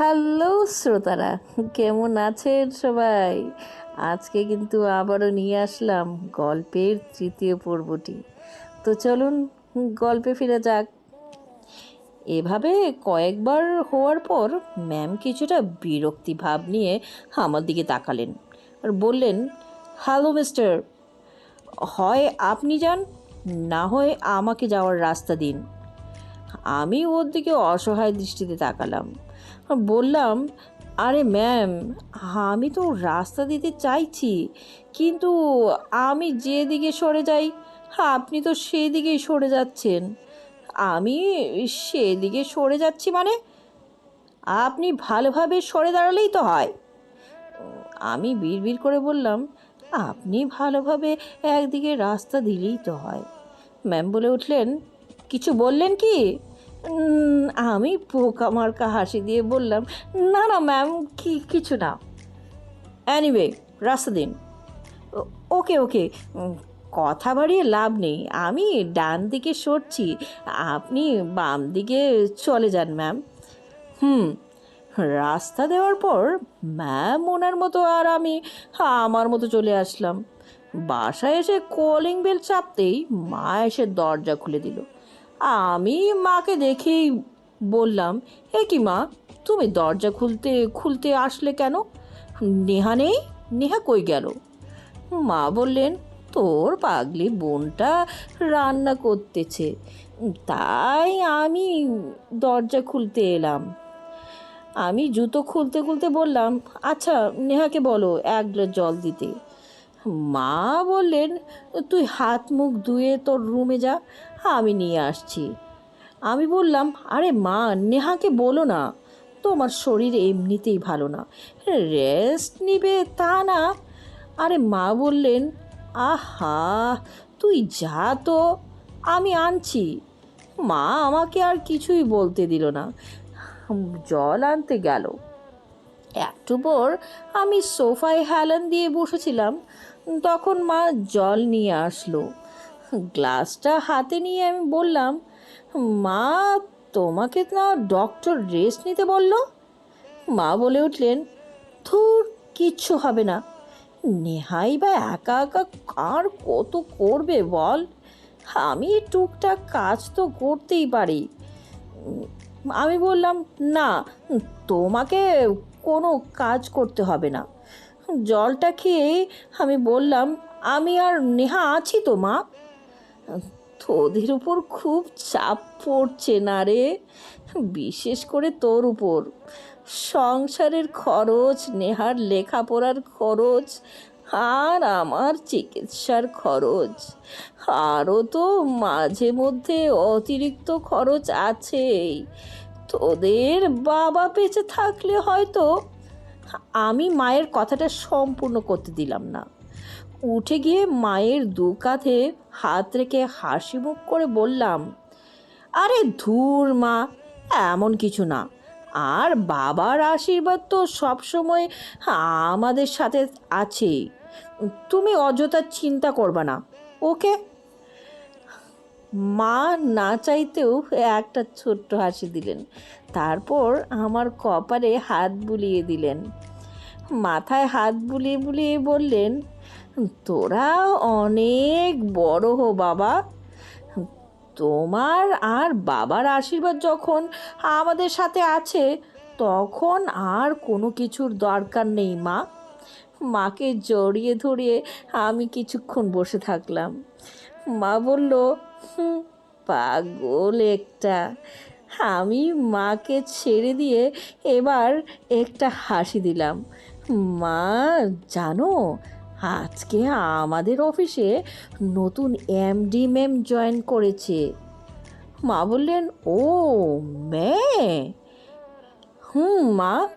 Hello শ্রোতারা, কেমন আছেন সবাই? আজকে কিন্তু আবারও নিয়ে আসলাম গল্পের তৃতীয় পর্বটি। তো চলুন গল্পে ফিরে যাক। এভাবে কয়েকবার হওয়ার পর ম্যাম কিছুটা বিরক্তি ভাব নিয়ে আমার দিকে তাকালেন আর বললেন, হ্যালো মিস্টার, হয় আপনি যান, না হয় আমাকে যাওয়ার রাস্তা দিন। আমি ওর দিকে অসহায় দৃষ্টিতে তাকালাম। বললাম, আরে ম্যাম, আমি তো রাস্তা দিতে চাইছি, কিন্তু আমি যেদিকে সরে যাই, আপনি তো সেদিকেই সরে যাচ্ছেন। আমি সেদিকে সরে যাচ্ছি মানে আপনি ভালোভাবে সরে দাঁড়ালেই তো হয়। আমি বিড়বিড় করে বললাম, আপনি ভালোভাবে একদিকে রাস্তা দিলেই তো হয়। ম্যাম বলে উঠলেন, কিছু বললেন কি? আমি পোকা মার্কা হাসি দিয়ে বললাম, না না ম্যাম, কি, কিছু না। অ্যানিওয়ে রাস্তা দিন ওকে ওকে কথা বাড়িয়ে লাভ নেই। আমি ডান দিকে সরছি, আপনি বাম দিকে চলে যান, ম্যাম। হুম, রাস্তা দেওয়ার পর ম্যাম ওনার মতো আর আমি, আমার মতো চলে আসলাম। বাসায় এসে কলিং বেল চাপতেই মা এসে দরজা খুলে দিল। আমি মাকে দেখেই বললাম এ কি মা, তুমি দরজা খুলতে খুলতে আসলে কেন? নেহা নেই? নেহা কই গেল? মা বললেন, তোর পাগলি বোনটা রান্না করতেছে, তাই আমি দরজা খুলতে এলাম। আমি জুতো খুলতে খুলতে বললাম আচ্ছা নেহাকে বলো, এক গ্লাস জল দিতে। মা বললেন, তুই হাত মুখ ধুয়ে তোর রুমে যা আমি নিয়ে আসছি। আমি বললাম, আরে মা, নেহাকে বলো না, তোমার শরীর এমনিতেই ভালো না। রেস্ট নিবে তা না। আরে মা বললেন, আহা, তুই যা তো, আমি আনছি। মা আমাকে আর কিছুই বলতে দিল না। জল আনতে গেল। একটু পর আমি সোফায় হেলান দিয়ে বসেছিলাম। তখন মা জল নিয়ে আসলো। গ্লাসটা হাতে নিয়ে আমি বললাম, মা, তোমাকে না ডক্টর রেস্ট নিতে বলল? মা বলে উঠলেন, ধুর, কিচ্ছু হবে না। নেহাই বা একা একা কার কত করবে বল? আমি টুকটাক কাজ তো করতেই পারি। আমি বললাম, না, তোমাকে কোনো কাজ করতে হবে না। জলটা খেয়ে আমি বললাম, আমি আর নেহা আছি তো, মা? তোদের উপর খুব চাপ পড়ছে না রে? বিশেষ করে তোর উপর। সংসারের খরচ, নেহার লেখাপড়ার খরচ, আর আমার চিকিৎসার খরচ। আরও তো মাঝে মধ্যে অতিরিক্ত খরচ আছেই। তোদের বাবা বেঁচে থাকলে হয়তো আমি মায়ের কথাটা সম্পূর্ণ করতে দিলাম না। উঠে গিয়ে মায়ের দু কাঁধে হাত রেখে হাসি মুখ করে বললাম, আরে ধুর মা, এমন কিছু না। আর বাবার আশীর্বাদ তো সবসময় আমাদের সাথে আছেই তুমি অযথা চিন্তা করবা না, ওকে? মা না চাইতেও একটা ছোট্ট হাসি দিলেন। তারপর আমার কপালে হাত বুলিয়ে দিলেন। মাথায় হাত বুলিয়ে বুলিয়ে বললেন তোরা অনেক বড় হো বাবা। তোমার আর বাবার আশীর্বাদ যখন আমাদের সাথে আছে তখন আর কোনো কিছুর দরকার নেই মা। মাকে জড়িয়ে ধরিয়ে আমি কিছুক্ষণ বসে থাকলাম। মা বলল "হুম, পাগল একটা। আমি মাকে ছেড়ে দিয়ে এবার একটা হাসি দিলাম। মা জানো আজকে আমাদের অফিসে নতুন এমডি ম্যাম জয়েন করেছে। মা বললেন, ও মে হুম, মা,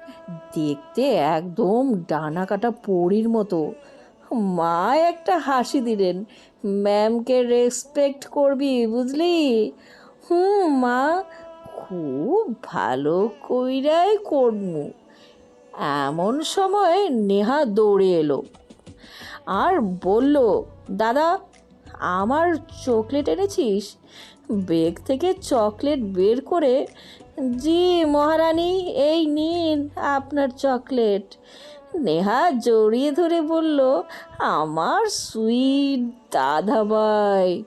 দেখতে একদম ডানা কাটা পরির মতো। মা একটা হাসি দিলেন ম্যামকে রেসপেক্ট করবি, বুঝলি? হুম, মা, খুব ভালো কইরাই করমু। এমন সময় নেহা দৌড়ে এলো। আর বলল, দাদা, আমার চকলেট এনেছিস? বেগ থেকে চকলেট বের করে জি মহারানী, এই নিন আপনার চকলেট। নেহা জড়িয়ে ধরে বলল, আমার সুইট দাদাভাই।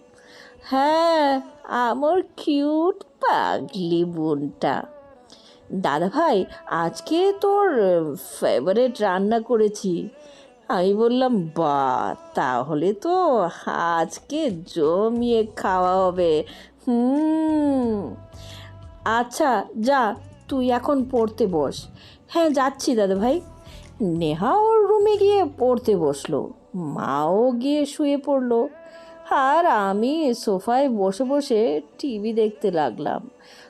হ্যাঁ আমার কিউট পাগলি বোনটা। দাদা ভাই আজকে তোর ফেভারেট রান্না করেছি। আমি বললাম, বা, তাহলে তো আজকে জমিয়ে খাওয়া হবে। হুম আচ্ছা যা, তুই এখন পড়তে বস। হ্যাঁ যাচ্ছি দাদা ভাই নেহা ওর রুমে গিয়ে পড়তে বসল, মাও গিয়ে শুয়ে পড়ল, আর আমি সোফায় বসে বসে টিভি দেখতে লাগলাম,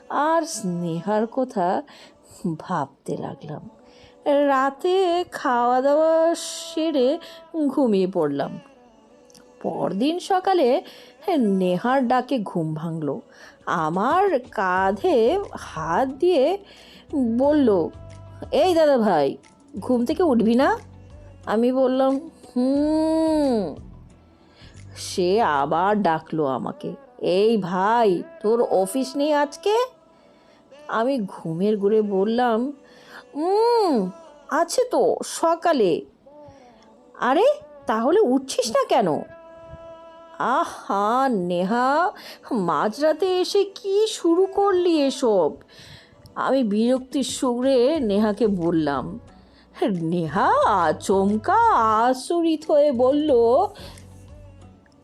আর স্নেহার কথা ভাবতে লাগলাম। রাতে খাওয়া দাওয়া সেরে ঘুমিয়ে পড়লাম। পরদিন সকালে নেহার ডাকে ঘুম ভাঙলো। আমার কাঁধে হাত দিয়ে বলল, এই দাদা ভাই, ঘুম থেকে উঠবি না? আমি বললাম, হুম। সে আবার ডাকলো আমাকে, এই ভাই, তোর অফিস নেই আজকে? আমি ঘুমের ঘুরে বললাম হুম আছে তো, সকালে। আরে, তাহলে উঠছিস না কেন? আহা, নেহা, মাঝরাতে এসে কি শুরু করলি এসব? আমি বিরক্তির সুরে নেহাকে বললাম, নেহা, আচমকা, আচরিত হয়ে বলল,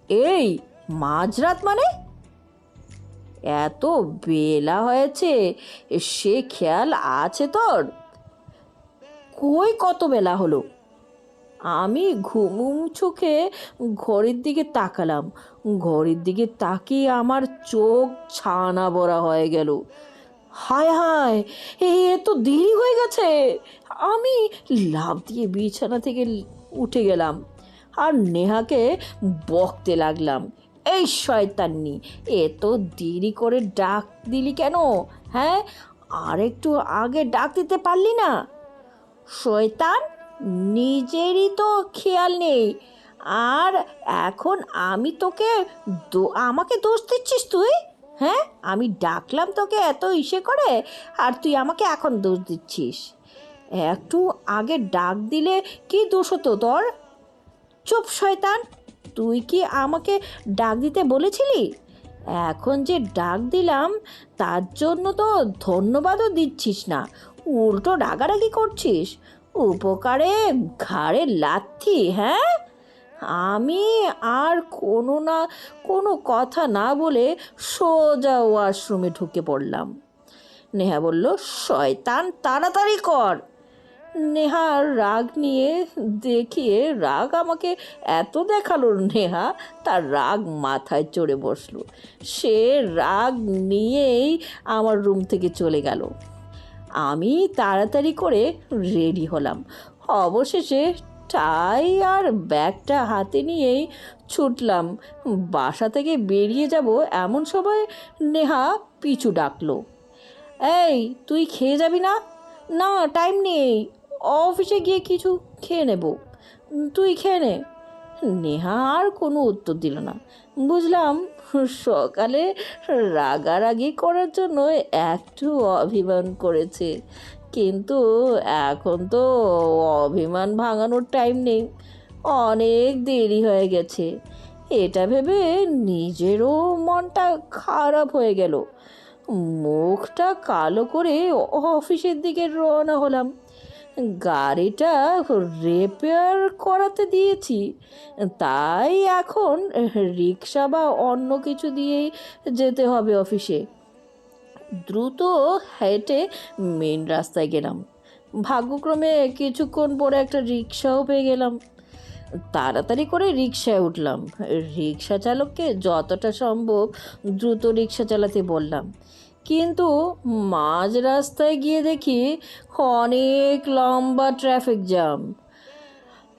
এই, মাঝরাত মানে? এত বেলা হয়েছে, সে খেয়াল আছে তোর? কই কত বেলা হলো? আমি ঘুমুম চোখে ঘড়ির দিকে তাকালাম। ঘড়ির দিকে তাকিয়ে আমার চোখ ছানা বড়া হয়ে গেল। হায় হায়, এ তো দেরি হয়ে গেছে। আমি লাভ দিয়ে বিছানা থেকে উঠে গেলাম আর নেহাকে বকতে লাগলাম। এই শয়তান্নি এত দেরি করে ডাক দিলি কেন? হ্যাঁ আর একটু আগে ডাক দিতে পারলি না? শয়তান, নিজেরই তো খেয়াল নেই। আর এখন আমি তোকে আমাকে দোষ দিচ্ছিস তুই? হ্যাঁ? আমি ডাকলাম তোকে এত ইসে করে, আর তুই আমাকে এখন দোষ দিচ্ছিস। একটু আগে ডাক দিলে কি দোষ হতো তোর? চুপ শয়তান, তুই কি আমাকে ডাক দিতে বলেছিলি? এখন যে ডাক দিলাম, তার জন্য তো ধন্যবাদও দিচ্ছিস না। উল্টো রাগারাগি করছিস? উপকারে ঘাড়ে লাথি হ্যাঁ? আমি আর কোনো না, কোনো কথা না বলে সোজা ওয়াশরুমে ঢুকে পড়লাম। নেহা বলল, শয়তান, তাড়াতাড়ি কর! নেহার রাগ নিয়ে দেখিয়ে রাগ আমাকে এত দেখাল নেহা, তার রাগ মাথায় চড়ে বসল। সে রাগ নিয়েই আমার রুম থেকে চলে গেল। আমি তাড়াতাড়ি করে রেডি হলাম। অবশেষে টাই আর ব্যাগটা হাতে নিয়েই ছুটলাম। বাসা থেকে বেরিয়ে যাব এমন সময় নেহা পিছু ডাকলো। এই, তুই খেয়ে যাবি না? না টাইম নেই। অফিসে গিয়ে কিছু খেয়ে নেব। তুই খেয়ে নে। নেহা আর কোনো উত্তর দিল না। বুঝলাম, সকালে রাগারাগি করার জন্য একটু অভিমান করেছে। কিন্তু এখন তো অভিমান ভাঙানোর টাইম নেই। অনেক দেরি হয়ে গেছে। এটা ভেবে নিজেরও মনটা খারাপ হয়ে গেল। মুখটা কালো করে অফিসের দিকে রওনা হলাম। গাড়িটা রিপেয়ার করাতে দিয়েছি। তাই এখন রিক্সা বা অন্য কিছু দিয়েই যেতে হবে অফিসে। দ্রুত হেঁটে মেন রাস্তায় গেলাম। ভাগ্যক্রমে কিছুক্ষণ পরে একটা রিক্সাও পেয়ে গেলাম। তাড়াতাড়ি করে রিক্সায় উঠলাম। রিক্সা চালককে যতটা সম্ভব দ্রুত রিক্সা চালাতে বললাম। কিন্তু মাঝ রাস্তায় গিয়ে দেখি অনেক লম্বা ট্রাফিক জ্যাম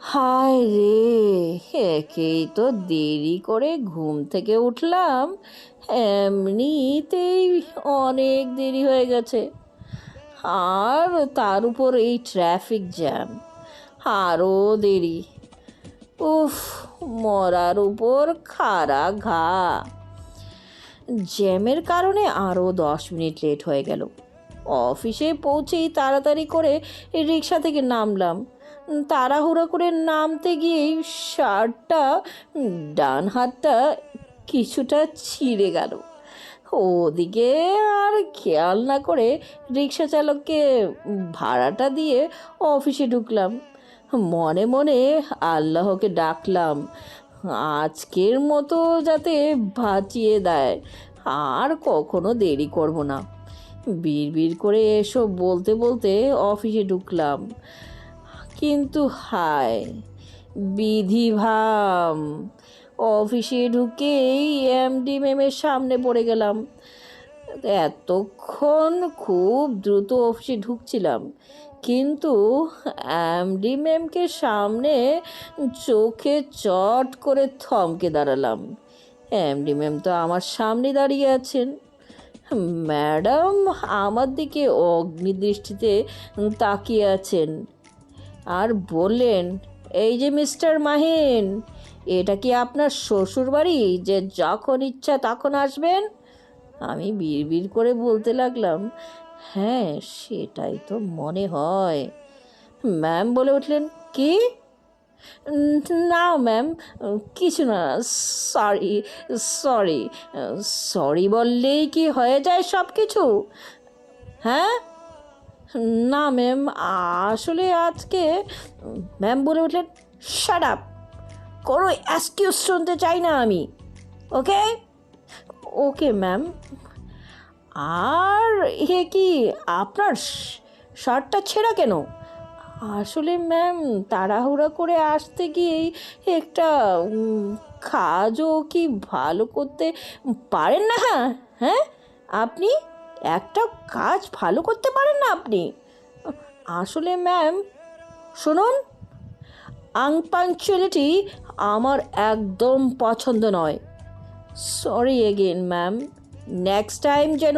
হায় রে, একেই তো দেরি করে ঘুম থেকে উঠলাম। এমনিতেই অনেক দেরি হয়ে গেছে। আর তার উপর এই ট্রাফিক জ্যাম আরও দেরি। উফ, মরার উপর খাড়া ঘা। জ্যামের কারণে আরও দশ মিনিট লেট হয়ে গেল। অফিসে পৌঁছেই তাড়াতাড়ি করে রিক্সা থেকে নামলাম। তাড়াহুড়ো করে নামতে গিয়েই শার্টটা, ডান হাতটা কিছুটা ছিঁড়ে গেল। ওদিকে আর খেয়াল না করে রিক্সা চালককে ভাড়াটা দিয়ে অফিসে ঢুকলাম। মনে মনে আল্লাহকে ডাকলাম আজকের মতো যাতে বাঁচিয়ে দেয়, আর কখনো দেরি করব না। বিড় করে এসব বলতে বলতে অফিসে ঢুকলাম। কিন্তু হায়, বিধিভাম, অফিসে ঢুকেই এমডি ম্যামের সামনে পড়ে গেলাম। এতক্ষণ খুব দ্রুত অফিসে ঢুকছিলাম। কিন্তু এমডি ম্যামকে সামনে চোখে চট করে থমকে দাঁড়ালাম। এমডি ম্যাম তো আমার সামনে দাঁড়িয়ে আছেন। ম্যাডাম, আমার দিকে অগ্নিদৃষ্টিতে তাকিয়ে আছেন আর বললেন, এই যে মিস্টার মাহিন, এটা কি আপনার শ্বশুর বাড়ি যে যখন ইচ্ছা তখন আসবেন? আমি বিড় করে বলতে লাগলাম হ্যাঁ সেটাই তো মনে হয়। ম্যাম বলে উঠলেন, কি? না ম্যাম, কিছু না, সরি সরি সরি বললেই কি হয়ে যায় সব কিছু হ্যাঁ? না ম্যাম, আসলে আজকে ম্যাম বলে উঠলেন, শাট আপ, কোনো অ্যাসকিউজ শুনতে চাই না আমি, ওকে? ওকে ম্যাম আর এ কি, আপনার শার্টটা ছেঁড়া কেন? আসলে ম্যাম, তাড়াহুড়া করে আসতে গিয়েই একটা কাজও কি ভালো করতে পারেন না হ্যাঁ? হ্যাঁ? আপনি একটা কাজ ভালো করতে পারেন না আপনি? আসলে ম্যাম, শুনুন আনপাংচুয়ালিটি আমার একদম পছন্দ নয়। Sorry again ma'am. Next time যেন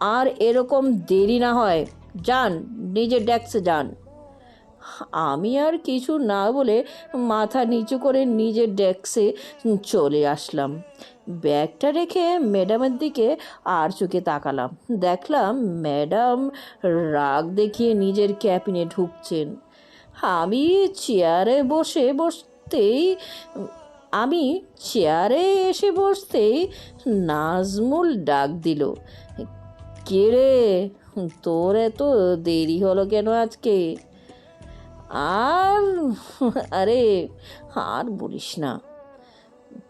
আর এরকম দেরি না হয়। যান, নিজের ডেস্কে যান। আমি আর কিছু না বলে মাথা নিচু করে নিজের ডেস্কে চলে আসলাম। ব্যাগটা রেখে ম্যাডামের দিকে আর চোখে তাকালাম। দেখলাম ম্যাডাম রাগ দেখিয়ে নিজের ক্যাবিনে ঢুকছেন। আমি চেয়ারে বসে বসতেই আমি চেয়ারে এসে বসতেই নাজমুল ডাক দিল, কে রে? তোর এত দেরি হলো কেন আজকে? আর, আরে, আর বলিস না,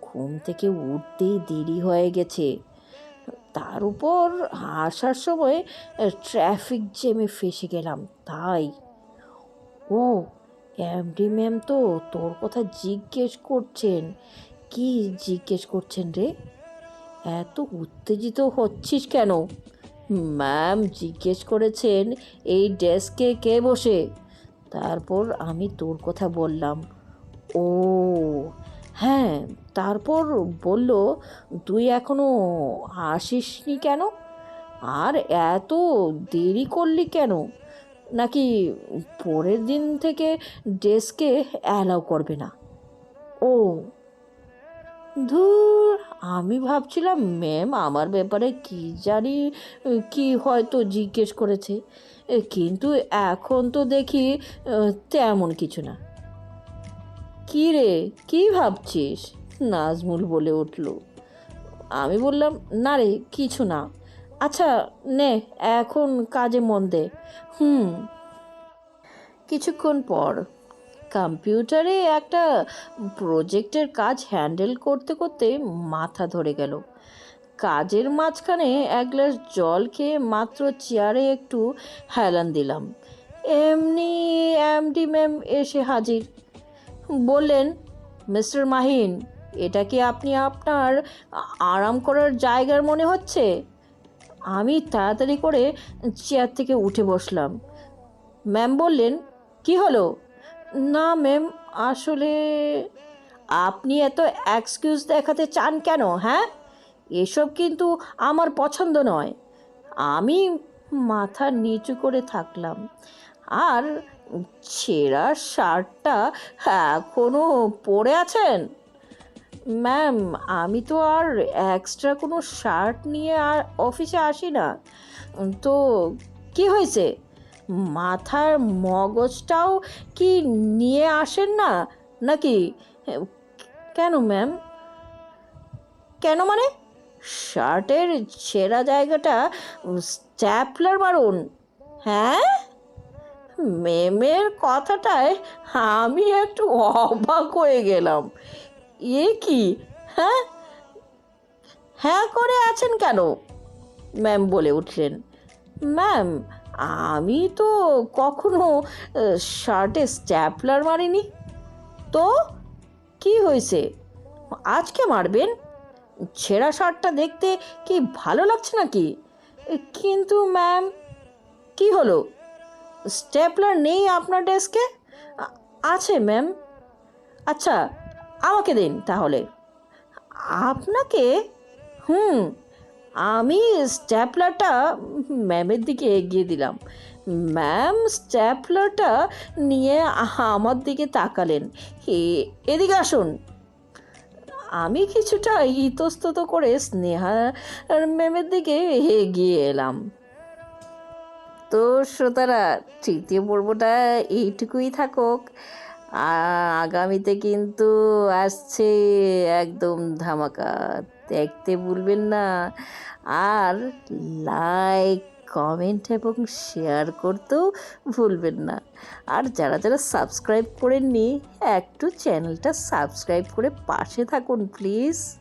ঘুম থেকে উঠতেই দেরি হয়ে গেছে। তার উপর আসার সময় ট্রাফিক জ্যামে ফেসে গেলাম, তাই। ও এমডি ম্যাম তো তোর কথা জিজ্ঞেস করছেন। কি জিজ্ঞেস করছেন রে? এত উত্তেজিত হচ্ছিস কেন? ম্যাম জিজ্ঞেস করেছেন, এই ডেস্কে কে বসে? তারপর আমি তোর কথা বললাম। ও হ্যাঁ তারপর বলল, তুই এখনও আসিসনি কেন? আর এত দেরি করলি কেন? নাকি পরের দিন থেকে ডেস্কে অ্যালাউ করবে না? ও, ধুর, আমি ভাবছিলাম, ম্যাম, আমার ব্যাপারে কি জানি, কি হয়তো জিজ্ঞেস করেছে। কিন্তু এখন তো দেখি তেমন কিছু না। কি রে, কি ভাবছিস? নাজমুল বলে উঠল। আমি বললাম, না রে, কিছু না। আচ্ছা নে, এখন কাজে মন দে। হুম। কিছুক্ষণ পর কম্পিউটারে একটা প্রজেক্টের কাজ হ্যান্ডেল করতে করতে মাথা ধরে গেল। কাজের মাঝখানে এক গ্লাস জল খেয়ে মাত্র চেয়ারে একটু হেলান দিলাম। এমনি এমডি ম্যাম এসে হাজির। বললেন, মিস্টার মাহিন, এটা কি আপনি আপনার আরাম করার জায়গার মনে হচ্ছে? আমি তাড়াতাড়ি করে চেয়ার থেকে উঠে বসলাম। ম্যাম বললেন, কি হলো? না ম্যাম, আসলে আপনি এত এক্সকিউজ দেখাতে চান কেন হ্যাঁ? এসব কিন্তু আমার পছন্দ নয়। আমি মাথা নিচু করে থাকলাম। আর ছেঁড়া শার্টটা এখনও পরে আছেন? ম্যাম আমি তো আর এক্সট্রা কোনো শার্ট নিয়ে আর অফিসে আসি না। তো কি হয়েছে? মাথার মগজটাও কি নিয়ে আসেন না? নাকি? কেন ম্যাম কেন মানে? শার্টের ছেঁড়া জায়গাটা স্ট্যাপলার মারুন। হ্যাঁ? মেমের কথাটায় আমি একটু অবাক হয়ে গেলাম। এ কি? হ্যাঁ? হ্যাঁ করে আছেন কেন? ম্যাম বলে উঠলেন। ম্যাম, আমি তো কখনো শার্টে স্ট্যাপলার মারিনি। তো? কি হয়েছে? আজকে মারবেন? ছেঁড়া শার্টটা দেখতে কি ভালো লাগছে নাকি? কিন্তু ম্যাম, কি হলো? স্ট্যাপলার নেই আপনার ডেস্কে? আছে ম্যাম। আচ্ছা আমাকে দিন তাহলে। আপনাকে? হুম, আমি স্ট্যাপলারটা ম্যামের দিকে এগিয়ে দিলাম। ম্যাম, স্ট্যাপলারটা নিয়ে আমার দিকে তাকালেন। এদিকে আসুন। আমি কিছুটা ইতস্তত করে স্নেহা ম্যামের দিকে এগিয়ে এলাম। তো, শ্রোতারা, তৃতীয় পর্বটা এইটুকুই থাকুক। আগামীতে কিন্তু আসছে একদম ধামাকা। দেখতে ভুলবেন না। আর লাইক কমেন্ট এবং শেয়ার করতেও ভুলবেন না। আর যারা যারা সাবস্ক্রাইব করেননি, একটু চ্যানেলটা সাবস্ক্রাইব করে পাশে থাকুন প্লিজ